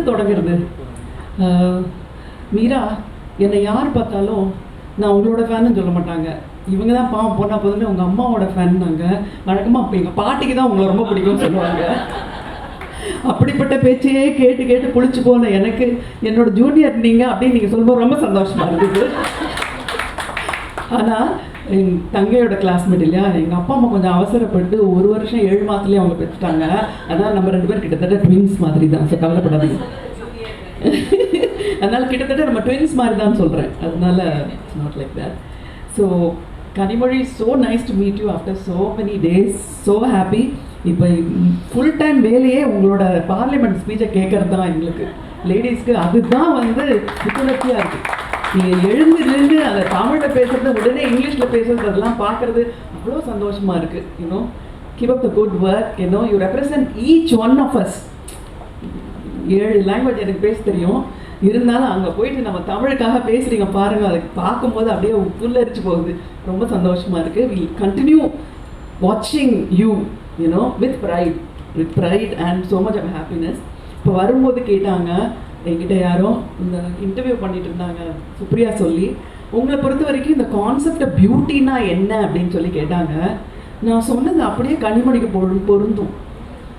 எங்கேருந்து தொடங்குறது ஆஹ், மீரா என்னை யார் பார்த்தாலும் நான் உங்களோட ஃபேன்னு சொல்ல மாட்டாங்க. இவங்க தான் பாவம் போனா போதுன்னு உங்கள் அம்மாவோட ஃபேன் நாங்கள் வழக்கமாக அப்போ எங்கள் பாட்டிக்கு தான் உங்களை ரொம்ப பிடிக்கும்னு சொல்லுவாங்க. அப்படிப்பட்ட பேச்சையே கேட்டு கேட்டு புளிச்சு போன எனக்கு என்னோட ஜூனியர் நீங்கள் அப்படின்னு நீங்க சொல்லும்போது ரொம்ப சந்தோஷமா இருந்தது. ஆனா எங்க தங்கையோட கிளாஸ்மேட் இல்லையா? எங்க அப்பா அம்மா கொஞ்சம் அவசரப்பட்டு ஒரு வருஷம் ஏழு மாசத்துலயே அவங்க பெற்றுட்டாங்க அதான் நம்ம ரெண்டு பேரும் கிட்டத்தட்ட ட்வின்ஸ் மாதிரி தான் ஸோ கவலைப்படாதீங்க. அதனால கிட்டத்தட்ட நம்ம ட்வின்ஸ் மாதிரி தான் சொல்றேன். அதனால it's not like that so Kanimozhi so nice to meet you after so many days so happy இப்போ ஃபுல் டைம் வேலையே உங்களோட பார்லிமெண்ட் ஸ்பீச்சை கேட்கறது தான் எங்களுக்கு. லேடிஸ்க்கு அதுதான் வந்து புத்துணர்ச்சியாக இருக்குது நீங்கள் எழுந்திருந்து அதை தமிழில் பேசுறது உடனே இங்கிலீஷில் பேசுறது அதெல்லாம் பார்க்குறது அவ்வளோ சந்தோஷமாக இருக்குது you know keep up the good work you know you represent each one of us ஏழு லாங்குவேஜ் எனக்கு பேச தெரியும். இருந்தாலும் அங்கே போயிட்டு நம்ம தமிழுக்காக பேசுகிறீங்க பாருங்க அதை பார்க்கும்போது அப்படியே புல்லரிச்சு போகுது. ரொம்ப சந்தோஷமாக இருக்குது வி கண்டினியூ வாட்சிங் you you know with pride with pride and so much of happiness இப்போ வரும்போது கேட்டாங்க என்கிட்ட யாரும் இந்த இன்டர்வியூ பண்ணிட்டு இருந்தாங்க சுப்ரியா சொல்லி உங்களை பொறுத்த வரைக்கும் இந்த கான்செப்ட் பியூட்டினா என்ன? அப்படின்னு சொல்லி கேட்டாங்க. நான் சொன்னது அப்படியே கனிமொழிக்கு பொரு பொருந்தும்.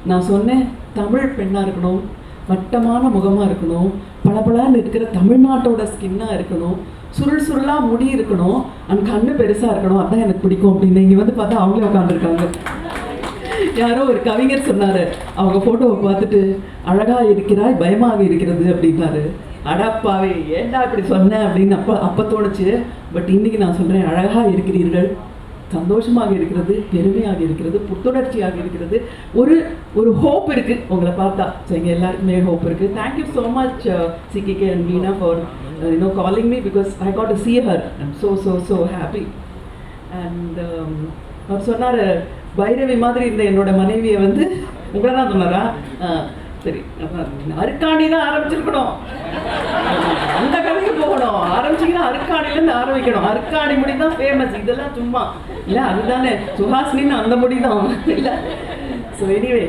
நான் சொன்னேன் தமிழ் பெண்ணாக இருக்கணும் வட்டமான முகமாக இருக்கணும் பளபளன்னு இருக்கிற தமிழ்நாட்டோட ஸ்கின்னாக இருக்கணும் சுருள் சுருளாக முடி இருக்கணும் அண்ட் கண்ணு பெருசாக இருக்கணும் அதான் எனக்கு பிடிக்கும் அப்படின்னு இங்கே வந்து பார்த்தா அவங்களே உட்காந்துருக்காங்க யாரோ ஒரு கவிஞர் சொன்னாரு அவங்க போட்டோவை பார்த்துட்டு அழகா இருக்கிறாய் பயமாக இருக்கிறது அப்படின்னாரு. அடப்பாவே ஏன்டா இப்படி சொன்னேன் அப்படின்னு அப்ப அப்ப தோணுச்சு. பட் இன்னைக்கு நான் சொல்றேன் அழகா இருக்கிறீர்கள் சந்தோஷமாக இருக்கிறது பெருமையாக இருக்கிறது புத்துணர்ச்சியாக இருக்கிறது. ஒரு ஒரு ஹோப் இருக்கு. உங்களை பார்த்தா. ஸோ எங்க எல்லாருக்குமே ஹோப் இருக்கு. Thank you so much சிக்கிகே and Meena for you know calling me because I got to see her I'm so so so happy and அவர் சொன்னார் பைரவி மாதிரி இருந்த என்னோட மனைவியை வந்து உங்களை தான் சொன்னாரா? சரி அருக்காணி தான் ஆரம்பிச்சிருக்கணும். அந்த கதைக்கு போகணும். ஆரம்பிச்சிங்கன்னா அருக்காணிலேருந்து ஆரம்பிக்கணும். அருக்காணி முடி தான் ஃபேமஸ் இதெல்லாம் சும்மா. இல்லை அதுதானே. சுஹாசினின்னு அந்த முடி தான். இல்லை. ஸோ எனிவே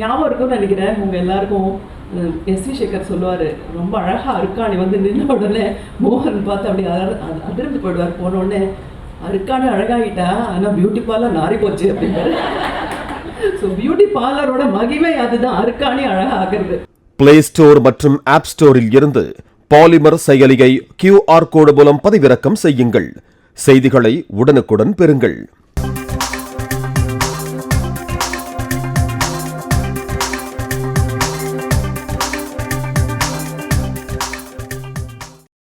ஞாபகம் இருக்கும்னு நினைக்கிறேன். உங்கள் எல்லாருக்கும் எஸ் வி சேகர் சொல்லுவார் ரொம்ப அழகாக அருக்காணி வந்து நின்ன உடனே மோகன் பார்த்து அப்படி அதிர்ந்து போயிடுவார். போன உடனே அருக்காணி அழகாகிட்டா ஆனால் பியூட்டி பார்லர் நாரி போச்சு அப்படிங்கிற ஸோ பியூட்டி பார்லரோட மகிமை அதுதான் அருக்காணி அழகாகிறது. பிளே ஸ்டோர் மற்றும் ஆப் ஸ்டோரில் இருந்து பாலிமர் செயலியை கியூஆர் கோடு மூலம் பதிவிறக்கம் செய்யுங்கள். செய்திகளை உடனுக்குடன் பெறுங்கள்.